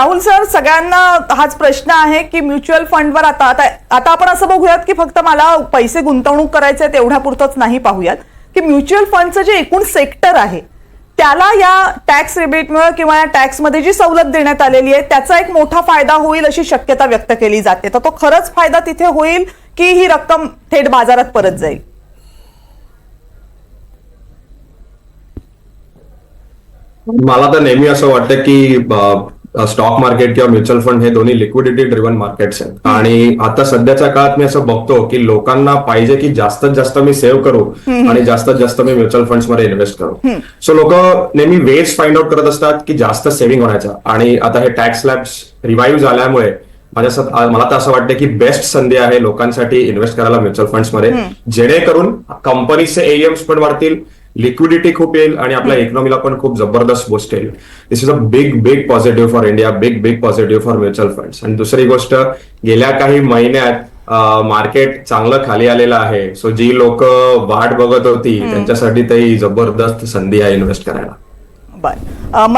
Rahul sir सगळ्यांना हाच प्रश्न आहे की म्युच्युअल फंडवर आता आता आता आपण असं बघूयात की फक्त मला पैसे गुंतवणूक करायचे तेवढ्या पुरतच नाही पाहूयात की म्युच्युअल फंडचं जे एकूण सेक्टर आहे त्याला या टॅक्स रिबेटमुळे किंवा या टॅक्समध्ये जी सवलत देण्यात आलेली आहे त्याचा एक मोठा फायदा होईल अशी शक्यता व्यक्त केली जाते. तर तो खरंच फायदा तिथे होईल की ही रक्कम थेट बाजारात परत जाईल? मला तर नेहमी असं वाटतं की स्टॉक मार्केट किंवा म्युच्युअल फंड हे दोन्ही लिक्विडिटी ड्रिव्हन मार्केट्स आहेत. आणि आता सध्याच्या काळात मी असं बघतो की लोकांना पाहिजे की जास्तीत जास्त मी सेव्ह करू आणि जास्तीत जास्त मी म्युच्युअल फंड्समध्ये इन्व्हेस्ट करू. सो लोक नेहमी वेज फाइंड आउट करत असतात की जास्त सेव्हिंग होण्याचा. आणि आता हे टॅक्स लॅब्स रिवाईव्ह झाल्यामुळे माझ्या मला तर असं वाटतं की बेस्ट संधी आहे लोकांसाठी इन्व्हेस्ट करायला म्युच्युअल फंड्समध्ये. जेणेकरून कंपनीचे एएम्स पण वाढतील. लिक्विडिटी खूप येईल आणि आपल्या इकॉनॉमीला पण खूप जबरदस्त बूस्ट येईल. This is a big big positive for India big big positive for mutual funds आणि दुसरी गोष्ट गेल्या काही महिन्यात मार्केट चांगलं खाली आलेलं आहे. सो जी लोक वाट बघत होती त्यांच्यासाठी तरी जबरदस्त संधी आहे इन्व्हेस्ट करायला. बरं.